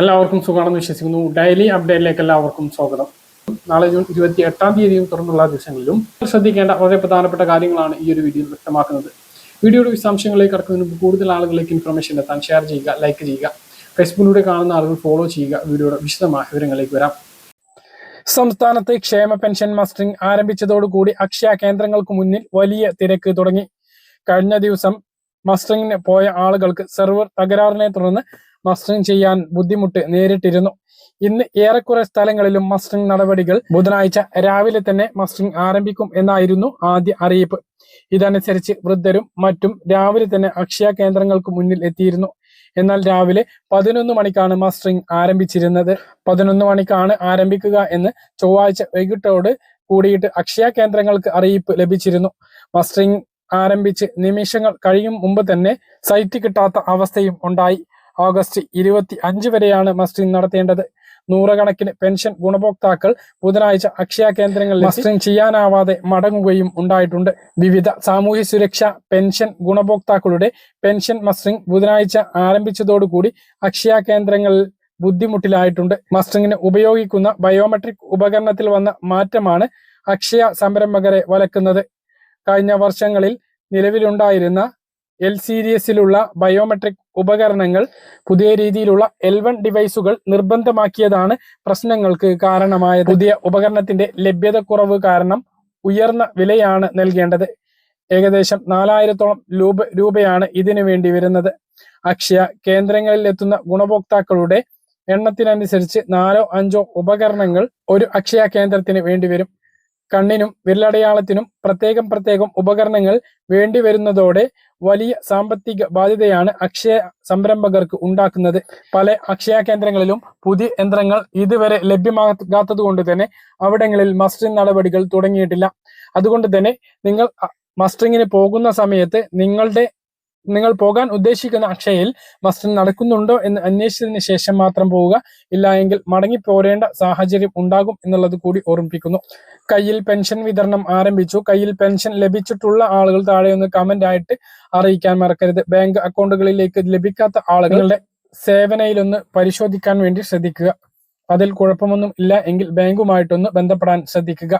എല്ലാവർക്കും സുഖമാണെന്ന് വിശ്വസിക്കുന്നു. ഡെയിലി അപ്ഡേറ്റിലേക്ക് എല്ലാവർക്കും സ്വാഗതം. നാളെ ജൂൺ ഇരുപത്തി എട്ടാം തീയതിയും തുറന്നുള്ള ദിവസങ്ങളിലും ശ്രദ്ധിക്കേണ്ട വളരെ പ്രധാനപ്പെട്ട കാര്യങ്ങളാണ് ഈ ഒരു വീഡിയോയിൽ വ്യക്തമാക്കുന്നത്. വീഡിയോയുടെ വിശദാംശങ്ങളിലേക്ക് കടക്കുന്നതിന് മുമ്പ് കൂടുതൽ ആളുകളിലേക്ക് ഇൻഫർമേഷൻ എത്താൻ ഷെയർ ചെയ്യുക ലൈക്ക് ചെയ്യുക ഫേസ്ബുക്കിലൂടെ കാണുന്ന ആളുകൾ ഫോളോ ചെയ്യുക വീഡിയോയുടെ വിശദമായ വിവരങ്ങളിലേക്ക് വരാം. സംസ്ഥാനത്ത് ക്ഷേമ പെൻഷൻ മസ്റ്ററിംഗ് ആരംഭിച്ചതോടുകൂടി അക്ഷയ കേന്ദ്രങ്ങൾക്ക് മുന്നിൽ വലിയ തിരക്ക് തുടങ്ങി. കഴിഞ്ഞ ദിവസം മസ്റ്ററിംഗിന് പോയ ആളുകൾക്ക് സെർവർ തകരാറിനെ തുടർന്ന് മസ്റ്ററിംഗ് ചെയ്യാൻ ബുദ്ധിമുട്ട് നേരിട്ടിരുന്നു. ഇന്ന് ഏറെക്കുറെ സ്ഥലങ്ങളിലും മസ്റ്ററിംഗ് നടപടികൾ ബുധനാഴ്ച രാവിലെ തന്നെ മസ്റ്ററിംഗ് ആരംഭിക്കും എന്നായിരുന്നു ആദ്യ അറിയിപ്പ്. ഇതനുസരിച്ച് വൃദ്ധരും മറ്റും രാവിലെ തന്നെ അക്ഷയ കേന്ദ്രങ്ങൾക്ക് മുന്നിൽ എത്തിയിരുന്നു. എന്നാൽ രാവിലെ പതിനൊന്ന് മണിക്കാണ് മസ്റ്ററിംഗ് ആരംഭിച്ചിരുന്നത്. പതിനൊന്ന് മണിക്കാണ് ആരംഭിക്കുക എന്ന് ചൊവ്വാഴ്ച വൈകിട്ടോട് കൂടിയിട്ട് അക്ഷയ കേന്ദ്രങ്ങൾക്ക് അറിയിപ്പ് ലഭിച്ചിരുന്നു. മസ്റ്ററിംഗ് ആരംഭിച്ച് നിമിഷങ്ങൾ കഴിയും മുമ്പ് തന്നെ സൈറ്റ് കിട്ടാത്ത അവസ്ഥയും ഉണ്ടായി. ഓഗസ്റ്റ് ഇരുപത്തി അഞ്ച് വരെയാണ് മസ്റ്ററിംഗ് നടത്തേണ്ടത്. നൂറുകണക്കിന് പെൻഷൻ ഗുണഭോക്താക്കൾ ബുധനാഴ്ച അക്ഷയ കേന്ദ്രങ്ങളിൽ മസ്റ്ററിംഗ് ചെയ്യാനാവാതെ മടങ്ങുകയും ഉണ്ടായിട്ടുണ്ട്. വിവിധ സാമൂഹ്യ സുരക്ഷ പെൻഷൻ ഗുണഭോക്താക്കളുടെ പെൻഷൻ മസ്റ്ററിംഗ് ബുധനാഴ്ച ആരംഭിച്ചതോടുകൂടി അക്ഷയ കേന്ദ്രങ്ങളിൽ ബുദ്ധിമുട്ടിലായിട്ടുണ്ട്. മസ്റ്റിംഗിന് ഉപയോഗിക്കുന്ന ബയോമെട്രിക് ഉപകരണത്തിൽ വന്ന മാറ്റമാണ് അക്ഷയ സംരംഭകരെ വലക്കുന്നത്. കഴിഞ്ഞ വർഷങ്ങളിൽ നിലവിലുണ്ടായിരുന്ന എൽ സീരീസിലുള്ള ബയോമെട്രിക് ഉപകരണങ്ങൾ പുതിയ രീതിയിലുള്ള എൽ വൺ ഡിവൈസുകൾ നിർബന്ധമാക്കിയതാണ് പ്രശ്നങ്ങൾക്ക് കാരണമായത്. പുതിയ ഉപകരണത്തിന്റെ ലഭ്യതക്കുറവ് കാരണം ഉയർന്ന വിലയാണ് നൽകേണ്ടത്. ഏകദേശം നാലായിരത്തോളം രൂപ രൂപയാണ് ഇതിനു വേണ്ടി വരുന്നത്. അക്ഷയ കേന്ദ്രങ്ങളിൽ എത്തുന്ന ഗുണഭോക്താക്കളുടെ എണ്ണത്തിനനുസരിച്ച് നാലോ അഞ്ചോ ഉപകരണങ്ങൾ ഒരു അക്ഷയ കേന്ദ്രത്തിന് വേണ്ടിവരും കണ്ണിനും വിരലടയാളത്തിനും പ്രത്യേകം പ്രത്യേകം ഉപകരണങ്ങൾ വേണ്ടിവരുന്നതോടെ വലിയ സാമ്പത്തിക ബാധ്യതയാണ് അക്ഷയ സംരംഭകർക്ക് ഉണ്ടാക്കുന്നത്. പല അക്ഷയ കേന്ദ്രങ്ങളിലും പുതിയ യന്ത്രങ്ങൾ ഇതുവരെ ലഭ്യമാകാത്തത് കൊണ്ട് തന്നെ അവിടങ്ങളിൽ മസ്റ്ററിംഗ് നടപടികൾ തുടങ്ങിയിട്ടില്ല. അതുകൊണ്ട് തന്നെ നിങ്ങൾ മസ്റ്ററിങ്ങിന് പോകുന്ന സമയത്ത് നിങ്ങളുടെ നിങ്ങൾ പോകാൻ ഉദ്ദേശിക്കുന്ന അക്ഷയയിൽ മസ്റ്ററിംഗ് നടക്കുന്നുണ്ടോ എന്ന് അന്വേഷിച്ചതിന് ശേഷം മാത്രം പോവുക. ഇല്ല എങ്കിൽ മടങ്ങി പോരേണ്ട സാഹചര്യം ഉണ്ടാകും എന്നുള്ളത് കൂടി ഓർമ്മിപ്പിക്കുന്നു. കയ്യിൽ പെൻഷൻ വിതരണം ആരംഭിച്ചു. കയ്യിൽ പെൻഷൻ ലഭിച്ചിട്ടുള്ള ആളുകൾ താഴെ ഒന്ന് കമന്റ് ആയിട്ട് അറിയിക്കാൻ മറക്കരുത്. ബാങ്ക് അക്കൗണ്ടുകളിലേക്ക് ലഭിക്കാത്ത ആളുകളുടെ സേവനയിലൊന്ന് പരിശോധിക്കാൻ വേണ്ടി ശ്രദ്ധിക്കുക. അതിൽ കുഴപ്പമൊന്നും ഇല്ല എങ്കിൽ ബാങ്കുമായിട്ടൊന്ന് ബന്ധപ്പെടാൻ ശ്രദ്ധിക്കുക.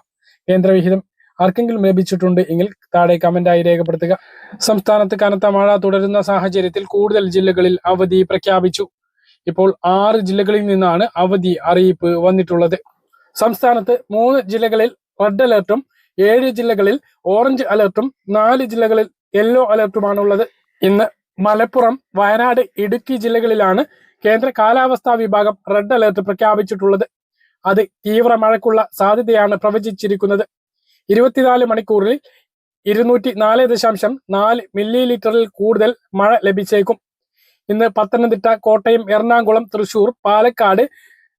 കേന്ദ്രവിഹിതം ആർക്കെങ്കിലും ലഭിച്ചിട്ടുണ്ട് എങ്കിൽ താഴെ കമന്റായി രേഖപ്പെടുത്തുക. സംസ്ഥാനത്ത് കനത്ത മഴ തുടരുന്ന സാഹചര്യത്തിൽ കൂടുതൽ ജില്ലകളിൽ അവധി പ്രഖ്യാപിച്ചു. ഇപ്പോൾ ആറ് ജില്ലകളിൽ നിന്നാണ് അവധി അറിയിപ്പ് വന്നിട്ടുള്ളത്. സംസ്ഥാനത്ത് മൂന്ന് ജില്ലകളിൽ റെഡ് അലർട്ടും ഏഴ് ജില്ലകളിൽ ഓറഞ്ച് അലർട്ടും നാല് ജില്ലകളിൽ യെല്ലോ അലർട്ടുമാണുള്ളത്. ഇന്ന് മലപ്പുറം വയനാട് ഇടുക്കി ജില്ലകളിലാണ് കേന്ദ്ര കാലാവസ്ഥാ വിഭാഗം റെഡ് അലർട്ട് പ്രഖ്യാപിച്ചിട്ടുള്ളത്. അത് തീവ്ര മഴയ്ക്കുള്ള സാധ്യതയാണ് പ്രവചിച്ചിരിക്കുന്നത്. ഇരുപത്തിനാല് മണിക്കൂറിൽ ഇരുന്നൂറ്റി നാല് ദശാംശം നാല് മില്ലി ലിറ്ററിൽ കൂടുതൽ മഴ ലഭിച്ചേക്കും. ഇന്ന് പത്തനംതിട്ട കോട്ടയം എറണാകുളം തൃശൂർ പാലക്കാട്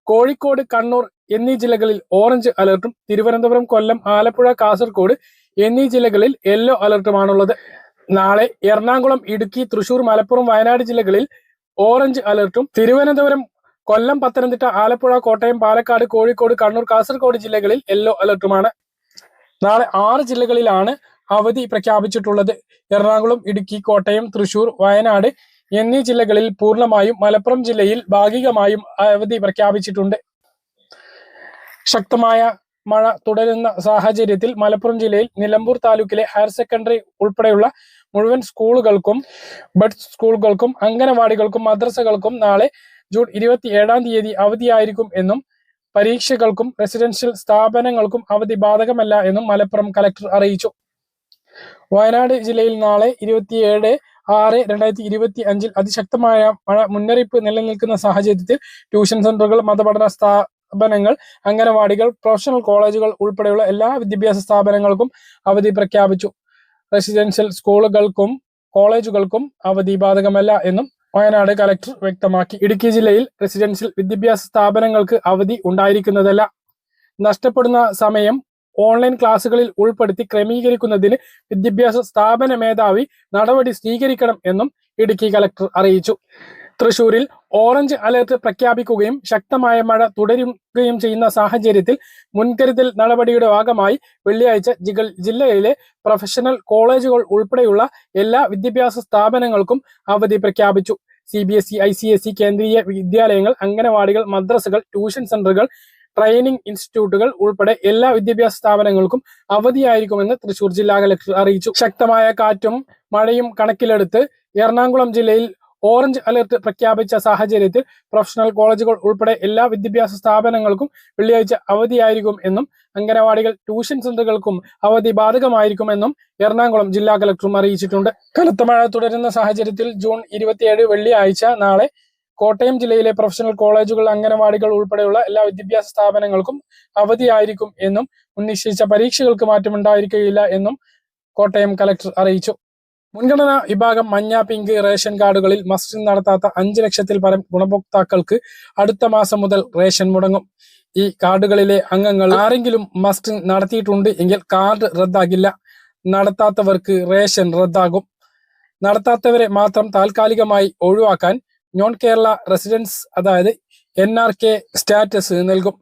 കോഴിക്കോട് കണ്ണൂർ എന്നീ ജില്ലകളിൽ ഓറഞ്ച് അലർട്ടും തിരുവനന്തപുരം കൊല്ലം ആലപ്പുഴ കാസർഗോഡ് എന്നീ ജില്ലകളിൽ യെല്ലോ അലർട്ടുമാണുള്ളത്. നാളെ എറണാകുളം ഇടുക്കി തൃശൂർ മലപ്പുറം വയനാട് ജില്ലകളിൽ ഓറഞ്ച് അലർട്ടും തിരുവനന്തപുരം കൊല്ലം പത്തനംതിട്ട ആലപ്പുഴ കോട്ടയം പാലക്കാട് കോഴിക്കോട് കണ്ണൂർ കാസർഗോഡ് ജില്ലകളിൽ യെല്ലോ അലർട്ടുമാണ്. നാളെ ആറ് ജില്ലകളിലാണ് അവധി പ്രഖ്യാപിച്ചിട്ടുള്ളത്. എറണാകുളം ഇടുക്കി കോട്ടയം തൃശൂർ വയനാട് എന്നീ ജില്ലകളിൽ പൂർണമായും മലപ്പുറം ജില്ലയിൽ ഭാഗികമായും അവധി പ്രഖ്യാപിച്ചിട്ടുണ്ട്. ശക്തമായ മഴ തുടരുന്ന സാഹചര്യത്തിൽ മലപ്പുറം ജില്ലയിൽ നിലമ്പൂർ താലൂക്കിലെ ഹയർ സെക്കൻഡറി ഉൾപ്പെടെയുള്ള മുഴുവൻ സ്കൂളുകൾക്കും ബഡ് സ്കൂളുകൾക്കും അംഗനവാടികൾക്കും മദ്രസകൾക്കും നാളെ ജൂൺ ഇരുപത്തി ഏഴാം തീയതി അവധിയായിരിക്കും എന്നും പരീക്ഷകൾക്കും റെസിഡൻഷ്യൽ സ്ഥാപനങ്ങൾക്കും അവധി ബാധകമല്ല എന്നും മലപ്പുറം കലക്ടർ അറിയിച്ചു. വയനാട് ജില്ലയിൽ നാളെ ഇരുപത്തിയേഴ് ആറ് രണ്ടായിരത്തി ഇരുപത്തി അഞ്ചിൽ അതിശക്തമായ മഴ മുന്നറിയിപ്പ് നിലനിൽക്കുന്ന സാഹചര്യത്തിൽ ട്യൂഷൻ സെന്ററുകൾ മതപഠന സ്ഥാപനങ്ങൾ അംഗനവാടികൾ പ്രൊഫഷണൽ കോളേജുകൾ ഉൾപ്പെടെയുള്ള എല്ലാ വിദ്യാഭ്യാസ സ്ഥാപനങ്ങൾക്കും അവധി പ്രഖ്യാപിച്ചു. റെസിഡൻഷ്യൽ സ്കൂളുകൾക്കും കോളേജുകൾക്കും അവധി ബാധകമല്ല എന്നും വയനാട് കലക്ടർ വ്യക്തമാക്കി. ഇടുക്കി ജില്ലയിൽ റെസിഡൻഷ്യൽ വിദ്യാഭ്യാസ സ്ഥാപനങ്ങൾക്ക് അവധി ഉണ്ടായിരിക്കുന്നതല്ല. നഷ്ടപ്പെടുന്ന സമയം ഓൺലൈൻ ക്ലാസുകളിൽ ഉൾപ്പെടുത്തി ക്രമീകരിക്കുന്നതിന് വിദ്യാഭ്യാസ സ്ഥാപന മേധാവി നടപടി സ്വീകരിക്കണം എന്നും ഇടുക്കി കലക്ടർ അറിയിച്ചു. തൃശൂരിൽ ഓറഞ്ച് അലർട്ട് പ്രഖ്യാപിക്കുകയും ശക്തമായ മഴ തുടരുകയും ചെയ്യുന്ന സാഹചര്യത്തിൽ മുൻകരുതൽ നടപടിയുടെ ഭാഗമായി വെള്ളിയാഴ്ച ജില്ലയിലെ പ്രൊഫഷണൽ കോളേജുകൾ ഉൾപ്പെടെയുള്ള എല്ലാ വിദ്യാഭ്യാസ സ്ഥാപനങ്ങൾക്കും അവധി പ്രഖ്യാപിച്ചു. C B S E I C S E Kendriya വിദ്യാലയങ്ങൾ അംഗനവാടികൾ മദ്രസകൾ ട്യൂഷൻ സെന്ററുകൾ ട്രെയിനിംഗ് ഇൻസ്റ്റിറ്റ്യൂട്ടുകൾ ഉൾപ്പെടെ എല്ലാ വിദ്യാഭ്യാസ സ്ഥാപനങ്ങൾക്കും അവധിയായിരിക്കുമെന്ന് തൃശൂർ ജില്ലാ കലക്ടർ അറിയിച്ചു. ശക്തമായ കാറ്റും മഴയും കണക്കിലെടുത്ത് എറണാകുളം ജില്ലയിൽ ഓറഞ്ച് അലർട്ട് പ്രഖ്യാപിച്ച സാഹചര്യത്തിൽ പ്രൊഫഷണൽ കോളേജുകൾ ഉൾപ്പെടെ എല്ലാ വിദ്യാഭ്യാസ സ്ഥാപനങ്ങൾക്കും വെള്ളിയാഴ്ച അവധിയായിരിക്കും എന്നും അംഗനവാടികൾ ട്യൂഷൻ സെന്ററുകൾക്കും അവധി ബാധകമായിരിക്കുമെന്നും എറണാകുളം ജില്ലാ കലക്ടറും അറിയിച്ചിട്ടുണ്ട്. കനത്ത മഴ തുടരുന്ന സാഹചര്യത്തിൽ ജൂൺ ഇരുപത്തിയേഴ് വെള്ളിയാഴ്ച നാളെ കോട്ടയം ജില്ലയിലെ പ്രൊഫഷണൽ കോളേജുകൾ അംഗനവാടികൾ ഉൾപ്പെടെയുള്ള എല്ലാ വിദ്യാഭ്യാസ സ്ഥാപനങ്ങൾക്കും അവധിയായിരിക്കും എന്നും ഉന്നിശ്ചയിച്ച പരീക്ഷകൾക്ക് മാറ്റമുണ്ടായിരിക്കുകയില്ല എന്നും കോട്ടയം കലക്ടർ അറിയിച്ചു. മുൻഗണനാ വിഭാഗം മഞ്ഞ പിങ്ക് റേഷൻ കാർഡുകളിൽ മസ്റ്റിംഗ് നടത്താത്ത അഞ്ച് ലക്ഷത്തിൽ പരം ഗുണഭോക്താക്കൾക്ക് അടുത്ത മാസം മുതൽ റേഷൻ മുടങ്ങും. ഈ കാർഡുകളിലെ അംഗങ്ങൾ ആരെങ്കിലും മസ്റ്റിംഗ് നടത്തിയിട്ടുണ്ട് എങ്കിൽ കാർഡ് റദ്ദാകില്ല. നടത്താത്തവർക്ക് റേഷൻ റദ്ദാകും. നടത്താത്തവരെ മാത്രം താൽക്കാലികമായി ഒഴിവാക്കാൻ നോൺ കേരള റെസിഡൻസ് അതായത് എൻ ആർ കെ സ്റ്റാറ്റസ് നൽകും.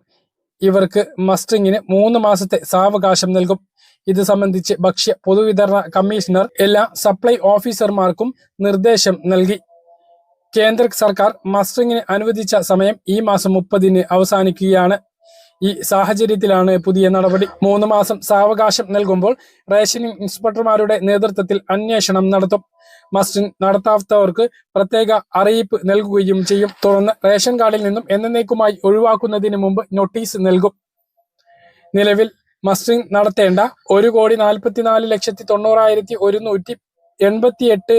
ഇവർക്ക് മസ്റ്ററിങ്ങിന് മൂന്ന് മാസത്തെ സാവകാശം നൽകും. ഇത് സംബന്ധിച്ച് ഭക്ഷ്യ പൊതുവിതരണ കമ്മീഷണർ എല്ലാ സപ്ലൈ ഓഫീസർമാർക്കും നിർദ്ദേശം നൽകി. കേന്ദ്ര സർക്കാർ മസ്റ്ററിങ്ങിന് അനുവദിച്ച സമയം ഈ മാസം മുപ്പതിന് അവസാനിക്കുകയാണ്. ഈ സാഹചര്യത്തിലാണ് പുതിയ നടപടി. മൂന്ന് മാസം സാവകാശം നൽകുമ്പോൾ റേഷനിംഗ് ഇൻസ്പെക്ടർമാരുടെ നേതൃത്വത്തിൽ അന്വേഷണം നടത്തും. മസ്റ്റിംഗ് നടത്താത്തവർക്ക് പ്രത്യേക അറിയിപ്പ് നൽകുകയും ചെയ്യും. തുടർന്ന് റേഷൻ കാർഡിൽ നിന്നും എന്നേക്കുമായി ഒഴിവാക്കുന്നതിന് മുമ്പ് നോട്ടീസ് നൽകും. നിലവിൽ മസ്റ്റിംഗ് നടത്തേണ്ട ഒരു കോടി നാൽപ്പത്തിനാല് ലക്ഷത്തി തൊണ്ണൂറായിരത്തി ഒരുന്നൂറ്റി എൺപത്തി എട്ട്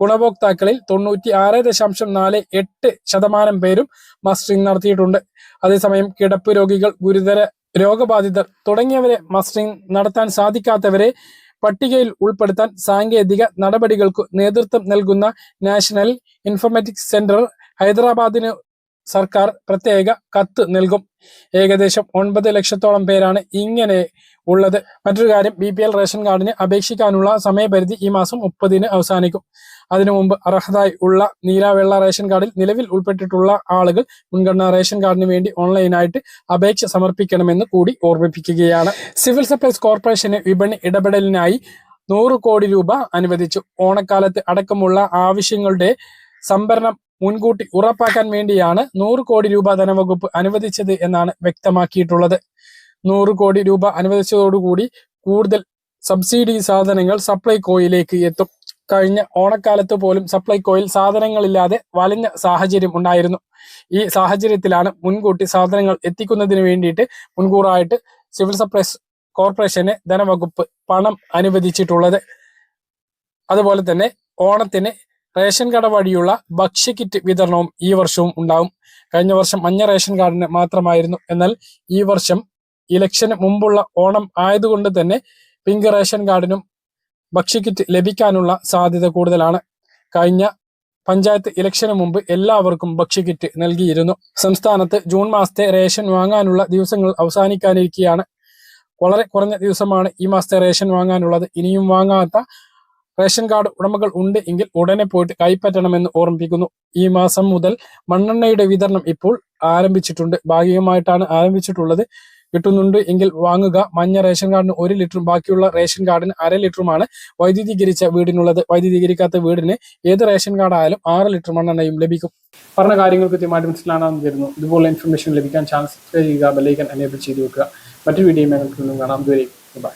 ഗുണഭോക്താക്കളിൽ തൊണ്ണൂറ്റി ആറ് ദശാംശം നാല് എട്ട് ശതമാനം പേരും മസ്റ്ററിംഗ് നടത്തിയിട്ടുണ്ട്. അതേസമയം കിടപ്പ് രോഗികൾ ഗുരുതര രോഗബാധിതർ തുടങ്ങിയവരെ മസ്റ്ററിംഗ് നടത്താൻ സാധിക്കാത്തവരെ പട്ടികയിൽ ഉൾപ്പെടുത്താൻ സാങ്കേതിക നടപടികൾക്ക് നേതൃത്വം നൽകുന്ന നാഷണൽ ഇൻഫർമാറ്റിക്സ് സെന്റർ ഹൈദരാബാദിന് സർക്കാർ പ്രത്യേക കത്ത് നൽകും. ഏകദേശം ഒൻപത് ലക്ഷത്തോളം പേരാണ് ഇങ്ങനെ ഉള്ളത്. മറ്റൊരു കാര്യം ബി പി എൽ റേഷൻ കാർഡിന് അപേക്ഷിക്കാനുള്ള സമയപരിധി ഈ മാസം മുപ്പതിന് അവസാനിക്കും. അതിനു മുമ്പ് അർഹതായി ഉള്ള നീലാവെള്ള റേഷൻ കാർഡിൽ നിലവിൽ ഉൾപ്പെട്ടിട്ടുള്ള ആളുകൾ മുൻഗണനാ റേഷൻ കാർഡിന് വേണ്ടി ഓൺലൈനായിട്ട് അപേക്ഷ സമർപ്പിക്കണമെന്ന് കൂടി ഓർമ്മിപ്പിക്കുകയാണ്. സിവിൽ സപ്ലൈസ് കോർപ്പറേഷന് വിപണി ഇടപെടലിനായി നൂറ് കോടി രൂപ അനുവദിച്ചു. ഓണക്കാലത്ത് അടക്കമുള്ള ആവശ്യങ്ങളുടെ സംഭരണം മുൻകൂട്ടി ഉറപ്പാക്കാൻ വേണ്ടിയാണ് നൂറ് കോടി രൂപ ധനവകുപ്പ് അനുവദിച്ചത് എന്നാണ് വ്യക്തമാക്കിയിട്ടുള്ളത്. നൂറ് കോടി രൂപ അനുവദിച്ചതോടുകൂടി കൂടുതൽ സബ്സിഡി സാധനങ്ങൾ സപ്ലൈകോയിലേക്ക് എത്തും. കഴിഞ്ഞ ഓണക്കാലത്ത് പോലും സപ്ലൈകോയിൽ സാധനങ്ങളില്ലാതെ വലഞ്ഞ സാഹചര്യം ഉണ്ടായിരുന്നു. ഈ സാഹചര്യത്തിലാണ് മുൻകൂട്ടി സാധനങ്ങൾ എത്തിക്കുന്നതിന് വേണ്ടിയിട്ട് മുൻകൂറായിട്ട് സിവിൽ സപ്ലൈസ് കോർപ്പറേഷന് ധനവകുപ്പ് പണം അനുവദിച്ചിട്ടുള്ളത്. അതുപോലെ തന്നെ ഓണത്തിന് റേഷൻ കട വഴിയുള്ള ഭക്ഷ്യക്കിറ്റ് വിതരണവും ഈ വർഷവും ഉണ്ടാവും കഴിഞ്ഞ വർഷം മഞ്ഞ റേഷൻ കാർഡിന് മാത്രമായിരുന്നു. എന്നാൽ ഈ വർഷം ഇലക്ഷന് മുമ്പുള്ള ഓണം ആയതുകൊണ്ട് തന്നെ പിങ്ക് റേഷൻ കാർഡിനും ഭക്ഷ്യക്കിറ്റ് ലഭിക്കാനുള്ള സാധ്യത കൂടുതലാണ്. കഴിഞ്ഞ പഞ്ചായത്ത് ഇലക്ഷന് മുമ്പ് എല്ലാവർക്കും ഭക്ഷ്യക്കിറ്റ് നൽകിയിരുന്നു. സംസ്ഥാനത്ത് ജൂൺ മാസത്തെ റേഷൻ വാങ്ങാനുള്ള ദിവസങ്ങൾ അവസാനിക്കാനിരിക്കുകയാണ് വളരെ കുറഞ്ഞ ദിവസമാണ് ഈ മാസത്തെ റേഷൻ വാങ്ങാനുള്ളത്. ഇനിയും വാങ്ങാത്ത റേഷൻ കാർഡ് ഉടമകൾ ഉണ്ട് എങ്കിൽ ഉടനെ പോയിട്ട് കൈപ്പറ്റണമെന്ന് ഓർമ്മിപ്പിക്കുന്നു. ഈ മാസം മുതൽ മണ്ണെണ്ണയുടെ വിതരണം ഇപ്പോൾ ആരംഭിച്ചിട്ടുണ്ട്. ഭാഗികമായിട്ടാണ് ആരംഭിച്ചിട്ടുള്ളത്. കിട്ടുന്നുണ്ട് എങ്കിൽ വാങ്ങുക. മഞ്ഞ റേഷൻ കാർഡിന് ഒരു ലിറ്ററും ബാക്കിയുള്ള റേഷൻ കാർഡിന് അര ലിറ്ററുമാണ് വൈദ്യുതീകരിച്ച വീടിനുള്ളത്. വൈദ്യുതീകരിക്കാത്ത വീടിന് ഏത് റേഷൻ കാർഡായാലും ആറ് ലിറ്റർ മണ്ണെണ്ണയും ലഭിക്കും. പറഞ്ഞ കാര്യങ്ങൾ കൃത്യമായിട്ട് മനസ്സിലാണെന്ന് തരുന്നു ഇതുപോലെ ഇൻഫർമേഷൻ ലഭിക്കാൻ ചാനൽ സബ്സ്ക്രൈബ് ചെയ്യുക ബെല്ലൈക്കൻ എനേബിൾ ചെയ്ത് വെക്കുക. മറ്റു വീഡിയോ കാണാം. ഇതുവരെ ബൈ